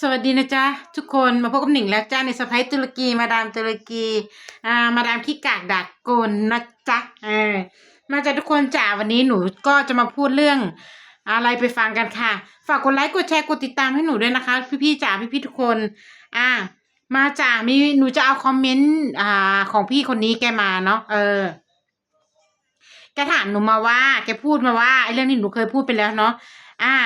สวัสดีนะจ๊ะทุกคนมาพบกับหนิงแล้วจ้าในสไปตุรกีมาดามตุรกีอ่ามาดามขี้กากดักโกนนะจ๊ะเออมาจ้ะทุกคนจ้าวันนี้หนูก็จะมาพูดเรื่องอะไรไปฟังกันค่ะ ฝากกดไลค์กดแชร์กดติดตามให้หนูด้วยนะคะ พี่ๆจ๋าพี่ๆทุกคนอ่ามาจ้ามีหนูจะเอาคอมเมนต์อ่าของพี่คนนี้แกมาเนาะเออแกถามหนูมาว่าแกพูดมาว่าไอ้เรื่องนี้หนูเคยพูดไปแล้วเนาะอ่า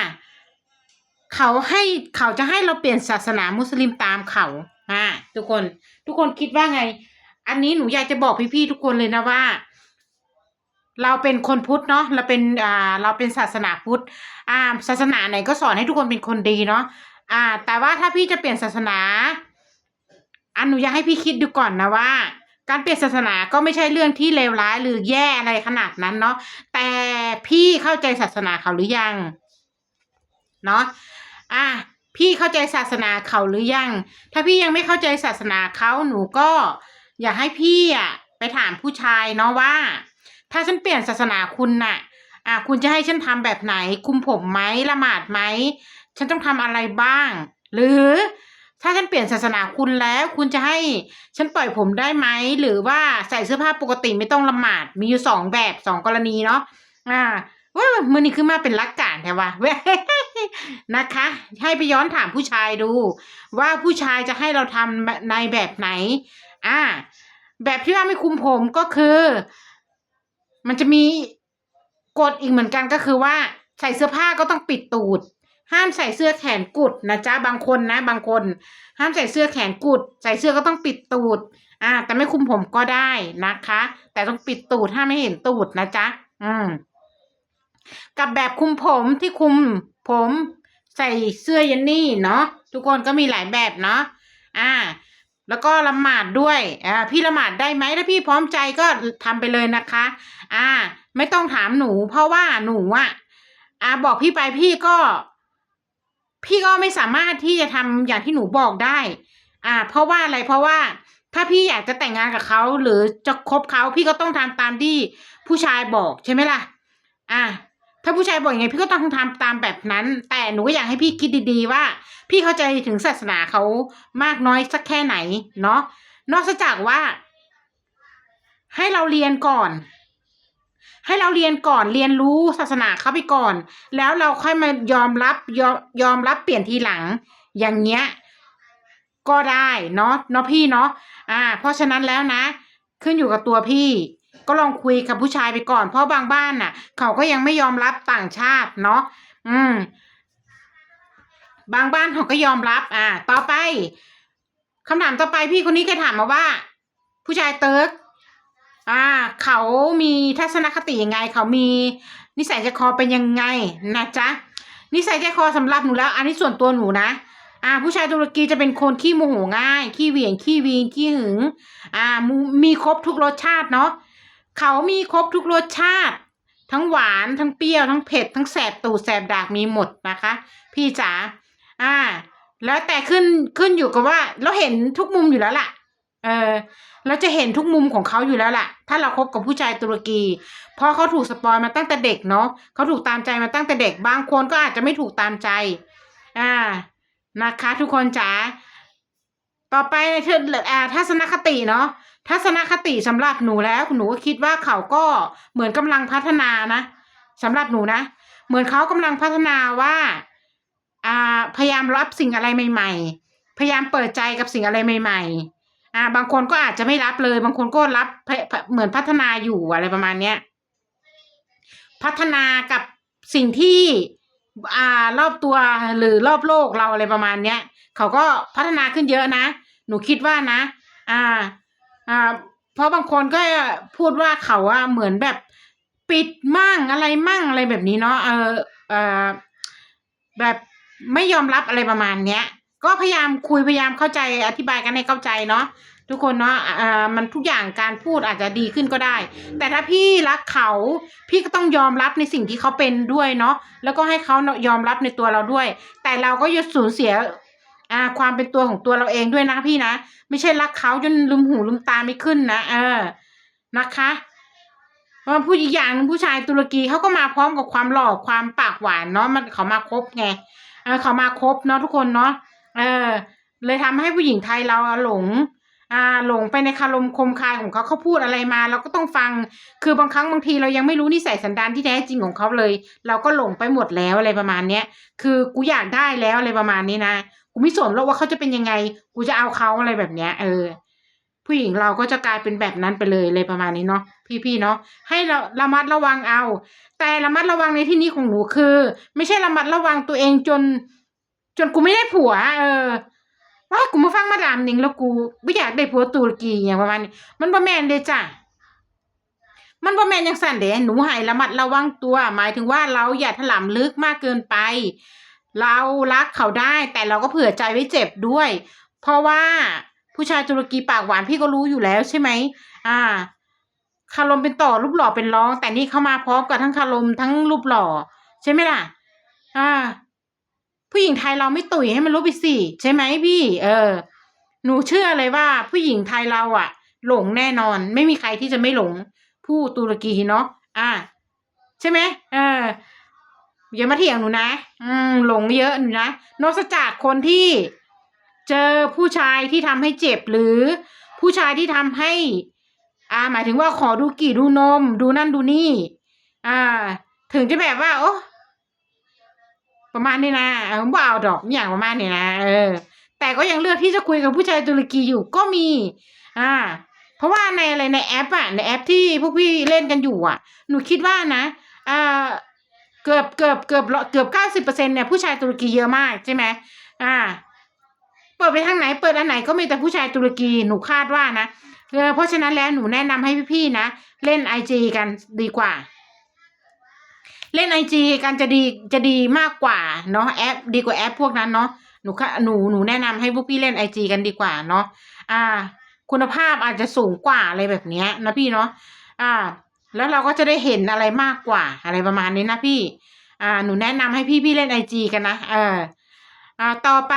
เขาให้เขาจะให้เราเปลี่ยนศาสนามุสลิมตามเขาอ่าทุกคน ทุกคนคิดว่าไง อันนี้หนูอยากจะบอกพี่ๆทุกคนเลยนะว่า เราเป็นคนพุทธเนาะเราเป็นอ่าเราเป็นศาสนาพุทธอ่าศาสนาไหนก็สอนให้ทุกคนเป็นคนดีเนาะอ่า แต่ว่าถ้าพี่จะเปลี่ยนศาสนา อันหนูอยากให้พี่คิดดูก่อนนะว่า การเปลี่ยนศาสนาก็ไม่ใช่เรื่องที่เลวร้ายหรือแย่อะไรขนาดนั้นเนาะแต่พี่เข้าใจศาสนาเขาหรือยัง เนาะ อะพี่เข้าใจศาสนาเขาหรือยัง ถ้าพี่ยังไม่เข้าใจศาสนาเขาหนูก็ อยากให้พี่อะไปถามผู้ชายเนาะว่า ถ้าฉันเปลี่ยนศาสนาคุณน่ะ อะคุณจะให้ฉันทำแบบไหน คุมผมไหมละหมาดไหม ฉันต้องทำอะไรบ้าง หรือถ้าฉันเปลี่ยนศาสนาคุณแล้วคุณจะให้ฉันปล่อยผมได้ไหม หรือว่าใส่เสื้อผ้าปกติไม่ต้องละหมาด มีอยู่สองแบบสองกรณีเนาะอ่าว่ามือนี้ขึ้นมาเป็นรักการแต่ว่า นะคะ ให้ไปย้อนถามผู้ชายดู ว่าผู้ชายจะให้เราทำในแบบไหน อ่า แบบที่ว่าไม่คุมผมก็คือ มันจะมีกฎอีกเหมือนกันก็คือว่าใส่เสื้อผ้าก็ต้องปิดตูด ห้ามใส่เสื้อแขนกุดนะจ๊ะบางคนนะ บางคน ห้ามใส่เสื้อแขนกุด ใส่เสื้อก็ต้องปิดตูด อ่า แต่ไม่คุมผมก็ได้นะคะ แต่ต้องปิดตูดห้ามไม่เห็นตูดนะจ๊ะอืมกับแบบคุมผมที่คุมผม ใส่เสื้อยันนี่เนาะทุกคนก็มีหลายแบบเนาะอ่า แล้วก็ละหมาดด้วยอ่าพี่ละหมาดได้ไหมถ้าพี่พร้อมใจก็ทำไปเลยนะคะ อ่า ไม่ต้องถามหนู เพราะว่าหนูอะอ่าบอกพี่ไปพี่ก็ พี่ก็ไม่สามารถที่จะทำอย่างที่หนูบอกได้ อ่า เพราะว่าอะไรเพราะว่าถ้าพี่อยากจะแต่งงานกับเขาหรือจะคบเขาพี่ก็ต้องทำตามที่ผู้ชายบอกใช่ไหมล่ะ อ่า ถ้าผู้ชายบอกยังไงพี่ก็ต้องทำตามแบบนั้น แต่หนูก็อยากให้พี่คิดดีๆว่า พี่เข้าใจถึงศาสนาเขามากน้อยสักแค่ไหนเนาะนอกจากว่า ให้เราเรียนก่อน ให้เราเรียนก่อนเรียนรู้ศาสนาเขาไปก่อน แล้วเราค่อยมายอมรับยอมยอมรับเปลี่ยนทีหลัง อย่างเงี้ย ก็ได้เนาะเนาะพี่เนาะอ่า เพราะฉะนั้นแล้วนะ ขึ้นอยู่กับตัวพี่ ก็ลองคุยกับผู้ชายไปก่อน เพราะบางบ้านน่ะ เขาก็ยังไม่ยอมรับต่างชาติเนาะอืม บางบ้านเขาก็ยอมรับ อ่า ต่อไปคำถามต่อไปพี่คนนี้เคยถามมาว่า ผู้ชายเติร์กอ่า เขามีทัศนคติยังไง เขามีนิสัยใจคอเป็นยังไงนะจ๊ะนิสัยใจคอสำหรับหนูแล้ว อันนี้ส่วนตัวหนูนะอ่า ผู้ชายตุรกีจะเป็นคนขี้โมโหง่าย ขี้เหวี่ยงขี้วีนขี้หึง อ่ามูมีครบทุกรสชาติเนาะ เขามีครบทุกรสชาติ ทั้งหวานทั้งเปรี้ยวทั้งเผ็ดทั้งแสบตูดแสบดากมีหมดนะคะ พี่จ๋าอ่า แล้วแต่ขึ้นขึ้นอยู่กับว่า เราเห็นทุกมุมอยู่แล้วล่ะ เออเราจะเห็นทุกมุมของเขาอยู่แล้วล่ะ ถ้าเราคบกับผู้ชายตุรกีเพราะเขาถูกสปอยมาตั้งแต่เด็กเนาะเขาถูกตามใจมาตั้งแต่เด็กบางคนก็อาจจะไม่ถูกตามใจ อ่านะคะ ทุกคนจ๋าต่อไปคืออ่าทัศนคติเนาะ ทัศนคติสำหรับหนูแล้วหนูก็คิดว่าเขาก็เหมือนกำลังพัฒนานะสำหรับหนูนะ เหมือนเขากำลังพัฒนาว่าอ่าพยายามรับสิ่งอะไรใหม่ ๆ พยายามเปิดใจกับสิ่งอะไรใหม่ ๆ อ่า บางคนก็อาจจะไม่รับเลย บางคนก็รับเหมือนพัฒนาอยู่อะไรประมาณเนี้ยพัฒนากับสิ่งที่อ่ารอบตัวหรือรอบโลกเราอะไรประมาณเนี้ยเขาก็พัฒนาขึ้นเยอะนะ หนูคิดว่านะ อ่า อ่าเพราะบางคนก็พูดว่าเขาอะเหมือนแบบปิดมั่งอะไรมั่งอะไรแบบนี้เนาะเออเออแบบไม่ยอมรับอะไรประมาณเนี้ย ก็พยายามคุยพยายามเข้าใจอธิบายกันให้เข้าใจเนาะทุกคนเนาะอ่ามันทุกอย่างการพูดอาจจะดีขึ้นก็ได้ แต่ถ้าพี่รักเขา พี่ก็ต้องยอมรับในสิ่งที่เขาเป็นด้วยเนาะแล้วก็ให้เขายอมรับในตัวเราด้วย แต่เราก็ย่าสูญเสีย อ่า ความเป็นตัวของตัวเราเองด้วยนะพี่นะ ไม่ใช่รักเขาจนลืมหูลืมตาไม่ขึ้นนะเออนะคะเพราะผู้อีกอย่างนึงผู้ชายตุรกีเขาก็มาพร้อมกับความหล่อความปากหวานเนาะมันเขามาครบไงเออเขามาครบเนาะทุกคนเนาะเออ เลยทำให้ผู้หญิงไทยเราหลง อ่าหลงไปในคารมคมคายของเขาเขาพูดอะไรมา เราก็ต้องฟัง คือบางครั้งบางทีเรายังไม่รู้นิสัยสันดานที่แท้จริงของเขาเลย เราก็หลงไปหมดแล้วอะไรประมาณเนี้ยคือกูอยากได้แล้วอะไรประมาณนี้นะ ไม่สนหรอกว่าเขาจะเป็นยังไง กูจะเอาเขาอะไรแบบเนี้ย เออ ผู้หญิงเราก็จะกลายเป็นแบบนั้นไปเลยเลยประมาณนี้เนาะพี่ๆเนาะให้เราระมัดระวังเอา แต่ระมัดระวังในที่นี้ของหนูคือ ไม่ใช่ระมัดระวังตัวเองจน จนกูไม่ได้ผัว เออว่ากูมาฟังมาดามหนิงแล้วกูไม่อยากได้ผัวตุรกีอย่างประมาณนี้มันบ่แมนเด้จ้ะมันบ่แมนจังสั่นเด้หนูให้ระมัดระวังตัว หมายถึงว่าเราอย่าถลำลึกมากเกินไป เรารักเขาได้แต่เราก็เผื่อใจไว้เจ็บด้วย เพราะว่าผู้ชายตุรกีปากหวานพี่ก็รู้อยู่แล้วใช่ไหมอ่าคารมเป็นต่อรูปหล่อเป็นร้อง แต่นี่เข้ามาพร้อมกับทั้งคารมทั้งรูปหล่อ ใช่ไหมล่ะ อ่า ผู้หญิงไทยเราไม่ตุ๋ยให้มันรู้ไปสิใช่ไหมพี่ เออ หนูเชื่อเลยว่า ผู้หญิงไทยเราอะหลงแน่นอน ไม่มีใครที่จะไม่หลง ผู้ตุรกีเนาะอ่า ใช่ไหมเออ อย่ามาเถียงหนูนะ อืมหลงเยอะหนูนะนอกจากคนที่เจอผู้ชายที่ทำให้เจ็บหรือผู้ชายที่ทำให้ อ่า หมายถึงว่าขอดูกี่ดูนม ดูนั่นดูนี่ อ่า ถึงจะแบบว่า โอ้ประมาณนี้นะเออบ่เอาดอกอย่างประมาณนี้นะเออ แต่ก็ยังเลือกที่จะคุยกับผู้ชายตุรกีอยู่ก็มี อ่า เพราะว่าในอะไรในแอปอะในแอปที่พวกพี่เล่นกันอยู่อะหนูคิดว่านะอ่า เกือบเกือบเกือบเกือบเก้าสิบเปอร์เซ็นเนี่ยผู้ชายตุรกีเยอะมากใช่ไหมอ่า เปิดไปทางไหนเปิดอันไหนก็มีแต่ผู้ชายตุรกีหนูคาดว่านะเออเพราะฉะนั้นแล้วหนูแนะนำให้พี่ๆนะ เล่นไอจีกันดีกว่า เล่นไอจีกันจะดีจะดีมากกว่าเนาะแอป ดีกว่าแอปพวกนั้นเนาะหนูค่ะหนูหนูแนะนำให้พวกพี่เล่นไอจีกันดีกว่าเนาะอ่า คุณภาพอาจจะสูงกว่าอะไรแบบเนี้ยนะพี่เนาะอ่า แล้วเราก็จะได้เห็นอะไรมากกว่าอะไรประมาณนี้นะพี่ อ่า หนูแนะนำให้พี่พี่เล่นไอจีกันนะ เออ อ่า ต่อไป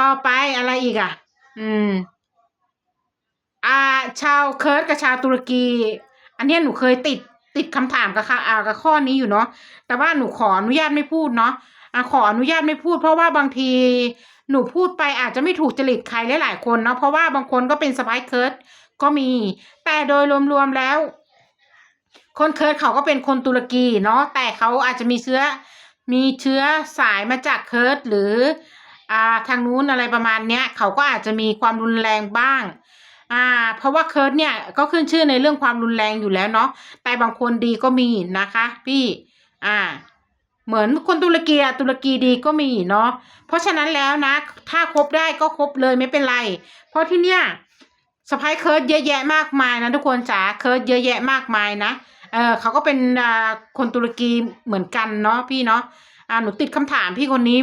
ต่อไปอะไรอีกอะ อืม อ่า ชาวเคิร์ดกับชาวตุรกี อันเนี้ยหนูเคยติดติดคำถามกับค่ะอ่ากับข้อนี้อยู่เนาะ แต่ว่าหนูขออนุญาตไม่พูดเนาะอ่าขออนุญาตไม่พูด เพราะว่าบางทีหนูพูดไปอาจจะไม่ถูกจริตใครหลายๆคนเนาะ เพราะว่าบางคนก็เป็นสไปเคิร์ด ก็มี แต่โดยรวมๆแล้ว คนเคิร์ดเขาก็เป็นคนตุรกีเนาะแต่เขาอาจจะมีเชื้อมีเชื้อสายมาจากเคิร์ดหรืออ่าทางนู้นอะไรประมาณเนี้ยเขาก็อาจจะมีความรุนแรงบ้างอ่าเพราะว่าเคิร์ดเนี่ยก็ขึ้นชื่อในเรื่องความรุนแรงอยู่แล้วเนาะแต่บางคนดีก็มีนะคะ พี่อ่าเหมือนคนตุรกีอะตุรกีดีก็มีเนาะเพราะฉะนั้นแล้วนะ ถ้าคบได้ก็คบเลยไม่เป็นไร เพราะที่เนี้ย สไปเคิร์ดเยอะแยะมากมายนะทุกคนจ๋าเคิร์ดเยอะแยะมากมายนะเออเขาก็เป็นคนตุรกีเหมือนกันเนาะพี่เนาะอ่าหนูติดคำถามพี่คนนี้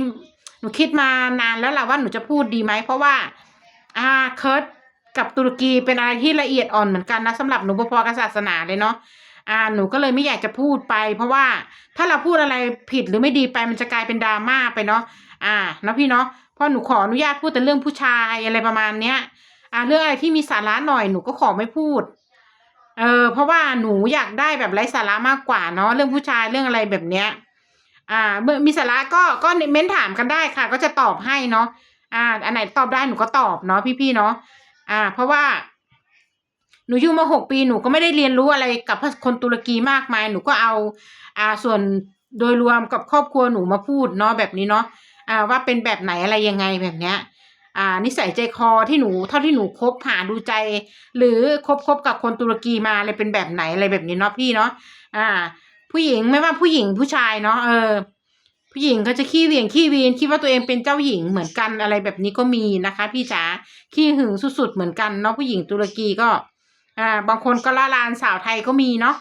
หนูคิดมานานแล้วล่ะว่าหนูจะพูดดีไหมเพราะว่าอ่าเคิร์ดกับตุรกีเป็นอะไรที่ละเอียดอ่อนเหมือนกันนะสำหรับหนูพอกับศาสนาเลยเนาะอ่าหนูก็เลยไม่อยากจะพูดไป เพราะว่าถ้าเราพูดอะไรผิดหรือไม่ดีไปมันจะกลายเป็นดราม่าไปเนาะอ่าเนาะพี่เนาะเพราะหนูขออนุญาตพูดแต่เรื่องผู้ชายอะไรประมาณเนี้ย อ่าเรื่องอะไรที่มีสาระหน่อยหนูก็ขอไม่พูด เออ เพราะว่าหนูอยากได้แบบไร้สาระมากกว่าเนาะเรื่องผู้ชายเรื่องอะไรแบบเนี้ย อ่า เมื่อมีสาระก็ก็เม้นถามกันได้ค่ะ ก็จะตอบให้เนาะอ่า อันไหนตอบได้หนูก็ตอบเนาะพี่ๆเนาะอ่า เพราะว่าหนูอยู่มาหกปีหนูก็ไม่ได้เรียนรู้อะไรกับคนตุรกีมากมาย หนูก็เอา อ่าส่วนโดยรวมกับครอบครัวหนูมาพูดเนาะแบบนี้เนาะอ่าว่าเป็นแบบไหนอะไรยังไงแบบเนี้ย อ่านิสัยใจคอที่หนูเท่าที่หนูคบหาดูใจ หรือคบคบกับคนตุรกีมาอะไรเป็นแบบไหนอะไรแบบนี้เนาะพี่เนาะอ่า ผู้หญิงไม่ว่าผู้หญิงผู้ชายเนาะเออ ผู้หญิงก็จะขี้เวียงขี้วีนคิดว่าตัวเองเป็นเจ้าหญิงเหมือนกันอะไรแบบนี้ก็มีนะคะ พี่จ๋าขี้หึงสุดๆเหมือนกันเนาะผู้หญิงตุรกีก็ อ่า บางคนก็ละลานสาวไทยก็มีเนาะ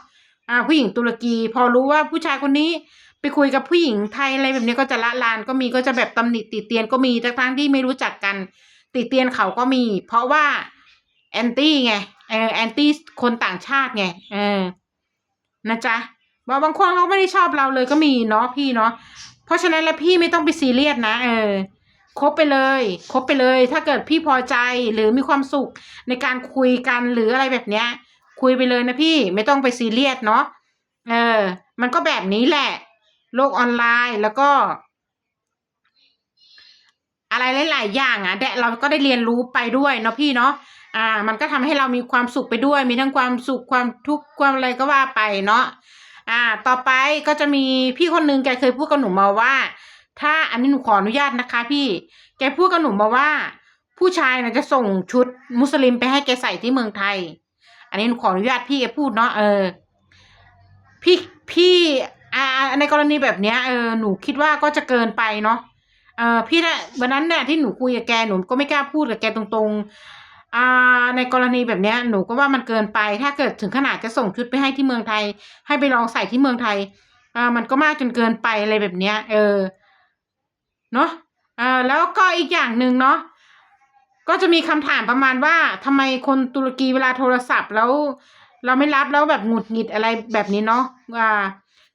อ่า ผู้หญิงตุรกี พอรู้ว่าผู้ชายคนนี้ คุยกับผู้หญิงไทยอะไรแบบนี้ก็จะละลานก็มีก็จะแบบตำหนิติเตียนก็มีทั้งที่ไม่รู้จักกัน ติเตียนเขาก็มี เพราะว่าแอนตี้ไงเออแอนตี้คนต่างชาติไงเออนะจ๊ะว่าบางคนเขาไม่ได้ชอบเราเลยก็มีเนาะพี่เนาะเพราะฉะนั้นแล้วพี่ไม่ต้องไปซีเรียสนะ เออคบไปเลยคบไปเลย ถ้าเกิดพี่พอใจหรือมีความสุขในการคุยกันหรืออะไรแบบเนี้ย คุยไปเลยนะพี่ไม่ต้องไปซีเรียสเนาะเออ มันก็แบบนี้แหละ โลกออนไลน์แล้วก็ อะไรหลายๆอย่างอะแต่เราก็ได้เรียนรู้ไปด้วยเนาะพี่เนาะอ่า มันก็ทำให้เรามีความสุขไปด้วย มีทั้งความสุขความทุกข์ความอะไรก็ว่าไปเนาะอ่า ต่อไปก็จะมีพี่คนนึงแกเคยพูดกับหนูมาว่า ถ้าอันนี้หนูขออนุญาตนะคะ พี่แกพูดกับหนูมาว่า ผู้ชายนะจะส่งชุดมุสลิมไปให้แกใส่ที่เมืองไทย อันนี้หนูขออนุญาตพี่แกพูดเนาะเออ พี่พี่ อ่าในกรณีแบบเนี้ยเออหนูคิดว่าก็จะเกินไปเนาะเออพี่นะวันนั้นเนี่ยที่หนูคุยกับแกหนูก็ไม่กล้าพูดกับแกตรงๆอ่าในกรณีแบบเนี้ยหนูก็ว่ามันเกินไป ถ้าเกิดถึงขนาดจะส่งชุดไปให้ที่เมืองไทย ให้ไปลองใส่ที่เมืองไทยอ่ามันก็มากจนเกินไปอะไรแบบเนี้ย เออเนาะเออแล้วก็อีกอย่างหนึ่งเนาะก็จะมีคำถามประมาณว่าทำไมคนตุรกีเวลาโทรศัพท์แล้ว เราไม่รับแล้วแบบหงุดหงิดอะไรแบบนี้เนาะอ่า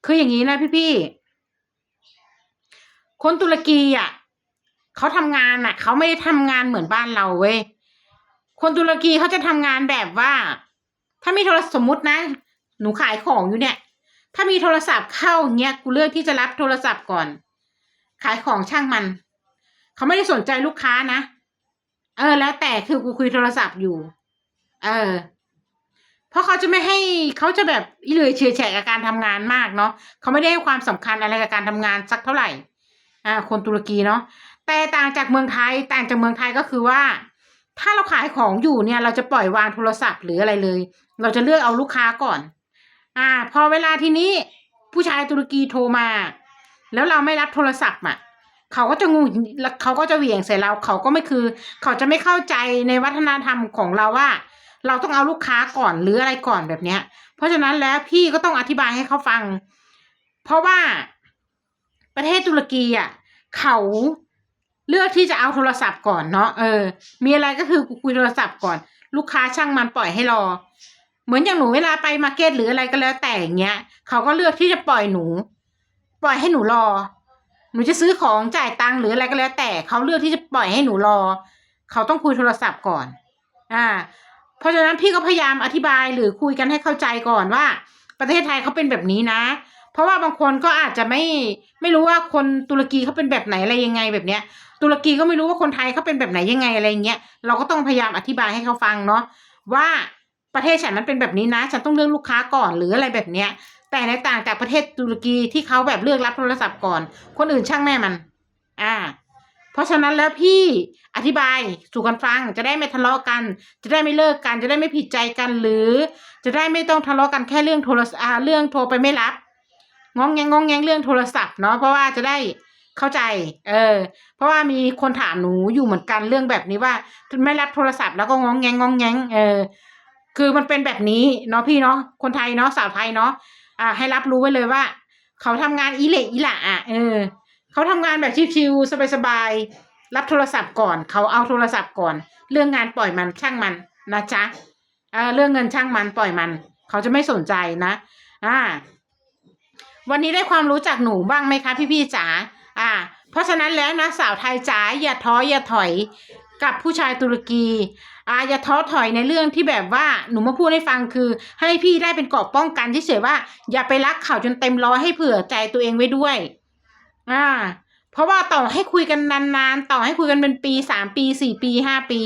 คืออย่างนี้นะพี่ๆคนตุรกีอะเขาทำงานอะเขาไม่ได้ทำงานเหมือนบ้านเราเว้ยคนตุรกีเขาจะทำงานแบบว่า ถ้ามีโทรศัพท์สมมตินะ หนูขายของอยู่เนี่ย ถ้ามีโทรศัพท์เข้าเงี้ยกูเลือกที่จะรับโทรศัพท์ก่อน ขายของช่างมันเขาไม่ได้สนใจลูกค้านะ เออ แล้วแต่คือกูคุยโทรศัพท์อยู่ เออ เพราะเขาจะไม่ให้เขาจะแบบอิเลยเฉยแฉะกับการทำงานมากเนาะเขาไม่ได้ให้ความสำคัญอะไรกับการทำงานสักเท่าไหร่อ่าคนตุรกีเนาะแต่ต่างจากเมืองไทยต่างจากเมืองไทยก็คือว่า ถ้าเราขายของอยู่เนี่ย เราจะปล่อยวางโทรศัพท์หรืออะไรเลย เราจะเลือกเอาลูกค้าก่อน อ่า พอเวลาทีนี้ผู้ชายตุรกีโทรมา แล้วเราไม่รับโทรศัพท์อะเขาก็จะงูเขาก็จะเหวี่ยงใส่เรา เขาก็ไม่คือ เขาจะไม่เข้าใจในวัฒนธรรมของเราว่า เราต้องเอาลูกค้าก่อนหรืออะไรก่อนแบบเนี้ย เพราะฉะนั้นแล้วพี่ก็ต้องอธิบายให้เขาฟัง เพราะว่าประเทศตุรกีอะเขาเลือกที่จะเอาโทรศัพท์ก่อนเนาะเออ มีอะไรก็คือคุยโทรศัพท์ก่อน ลูกค้าช่างมันปล่อยให้รอ เหมือนอย่างหนูเวลาไปมาร์เก็ตหรืออะไรก็แล้วแต่อย่างเงี้ยเขาก็เลือกที่จะปล่อยหนู ปล่อยให้หนูรอ หนูจะซื้อของจ่ายตังค์หรืออะไรก็แล้วแต่เขาเลือกที่จะปล่อยให้หนูรอ เขาต้องคุยโทรศัพท์ก่อน อ่า เพราะฉะนั้นพี่ก็พยายามอธิบายหรือคุยกันให้เข้าใจก่อนว่า ประเทศไทยเขาเป็นแบบนี้นะ เพราะว่าบางคนก็อาจจะไม่ไม่รู้ว่าคนตุรกีเขาเป็นแบบไหนอะไรยังไงแบบเนี้ย ตุรกีก็ไม่รู้ว่าคนไทยเขาเป็นแบบไหนยังไงอะไรเงี้ยเราก็ต้องพยายามอธิบายให้เขาฟังเนาะว่าประเทศฉันมันเป็นแบบนี้นะ ฉันต้องเลือกลูกค้าก่อนหรืออะไรแบบเนี้ย แต่ในต่างจากประเทศตุรกีที่เขาแบบเลือกรับโทรศัพท์ก่อน คนอื่นช่างแม่มัน อ่า เพราะฉะนั้นแล้วพี่ อธิบายสู่กันฟังจะได้ไม่ทะเลาะกัน จะได้ไม่เลิกกัน จะได้ไม่ผิดใจกันหรือ จะได้ไม่ต้องทะเลาะกันแค่เรื่องโทรศัพท์เรื่องโทรไปไม่รับงองแงงงองแงงเรื่องโทรศัพท์เนาะเพราะว่าจะได้เข้าใจ เออ เพราะว่ามีคนถามหนูอยู่เหมือนกันเรื่องแบบนี้ว่าไม่รับโทรศัพท์แล้วก็งองแงงงองแงงเออ คือมันเป็นแบบนี้เนาะพี่เนาะคนไทยเนาะสาวไทยเนาะอ่า ให้รับรู้ไว้เลยว่า เขาทำงานอีเละอีละอะเออ เขาทำงานแบบชิวๆสบายๆ รับโทรศัพท์ก่อน เขาเอาโทรศัพท์ก่อน เรื่องงานปล่อยมันช่างมันนะจ๊ะเเรื่องเงินช่างมันปล่อยมัน เขาจะไม่สนใจนะอ่าวันนี้ได้ความรู้จากหนูบ้างไหมคะพี่ๆจ๋าอ่า เพราะฉะนั้นแล้วนะสาวไทยจ๋าอย่าท้ออย่าถอยกับผู้ชายตุรกีอ่าอย่าท้อถอยในเรื่องที่แบบว่าหนูมาพูดให้ฟังคือ ให้พี่ได้เป็นเกราะป้องกันที่เฉยว่า อย่าไปรักเขาจนเต็มร้อยให้เผื่อใจตัวเองไว้ด้วย อ่า เพราะว่าต่อให้คุยกันนานๆ ต่อให้คุยกันเป็นปีสามปีสี่ปีห้าปี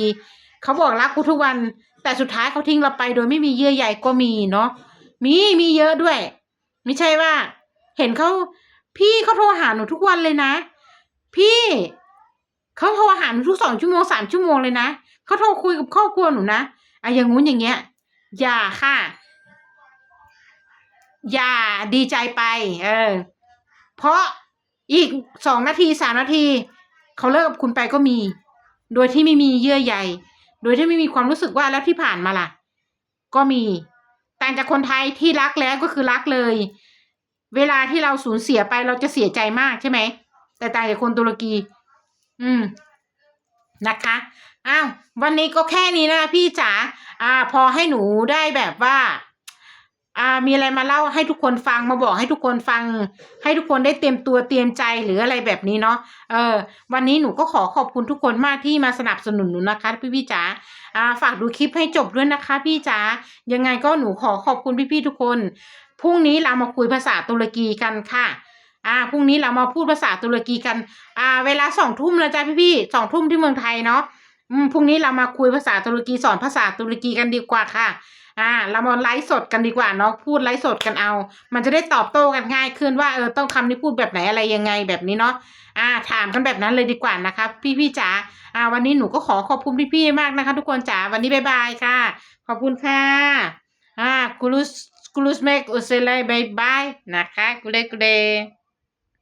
เขาบอกรักกูทุกวัน แต่สุดท้ายเขาทิ้งเราไปโดยไม่มีเยื่อใยก็มีเนาะมีมีเยอะด้วย ไม่ใช่ว่า เห็นเขาพี่เขาโทรหาหนูทุกวันเลยนะ พี่เขาโทรหาหนูทุกสองชั่วโมงสามชั่วโมงเลยนะเขาโทรคุยกับครอบครัวหนูนะอะอย่างงู้นอย่างเงี้ย อย่าค่ะ อย่าดีใจไป เออ เพราะ อีกสองนาทีสามนาที เขาเลิกกับคุณไปก็มี โดยที่ไม่มีเยื่อใยโดยที่ไม่มีความรู้สึกว่าแล้วที่ผ่านมาล่ะ ก็มีต่างจากคนไทยที่รักแล้วก็คือรักเลย เวลาที่เราสูญเสียไปเราจะเสียใจมากใช่ไหมแต่ต่างจากคนตุรกี อืมนะคะอ้าววันนี้ก็แค่นี้นะพี่จ๋าอ่า พอให้หนูได้แบบว่า อ่ามีอะไรมาเล่าให้ทุกคนฟังมาบอกให้ทุกคนฟัง ให้ทุกคนได้เตรียมตัวเตรียมใจหรืออะไรแบบนี้เนาะเออวันนี้หนูก็ขอขอบคุณทุกคนมากที่มาสนับสนุนหนูนะคะพี่พี่จ๋าอ่าฝากดูคลิปให้จบด้วยนะคะ พี่จ๋ายังไงก็หนูขอขอบคุณพี่ๆทุกคนพรุ่งนี้เรามาคุยภาษาตุรกีกันค่ะอ่าพรุ่งนี้เรามาพูดภาษาตุรกีกันอ่าเวลาสองทุ่มนะจ๊ะพี่พี่สองทุ่มที่เมืองไทยเนาะอืมพรุ่งนี้เรามาคุยภาษาตุรกีสอนภาษาตุรกีกันดีกว่าค่ะ อ่าเรามาไลฟ์สดกันดีกว่าเนาะพูดไลฟ์สดกันเอา มันจะได้ตอบโต้กันง่ายขึ้นว่าเออต้องคำนี้พูดแบบไหนอะไรยังไงแบบนี้เนาะอ่าถามกันแบบนั้นเลยดีกว่านะคะพี่พี่จ๋าอ่า วันนี้หนูก็ขอขอบคุณพี่พี่มากนะคะ ทุกคนจ๋าวันนี้บายบายค่ะ ขอบคุณค่ะอ่ากุลุสกุลุสเมกอุเซเลบายบายนะคะกุเลกุเล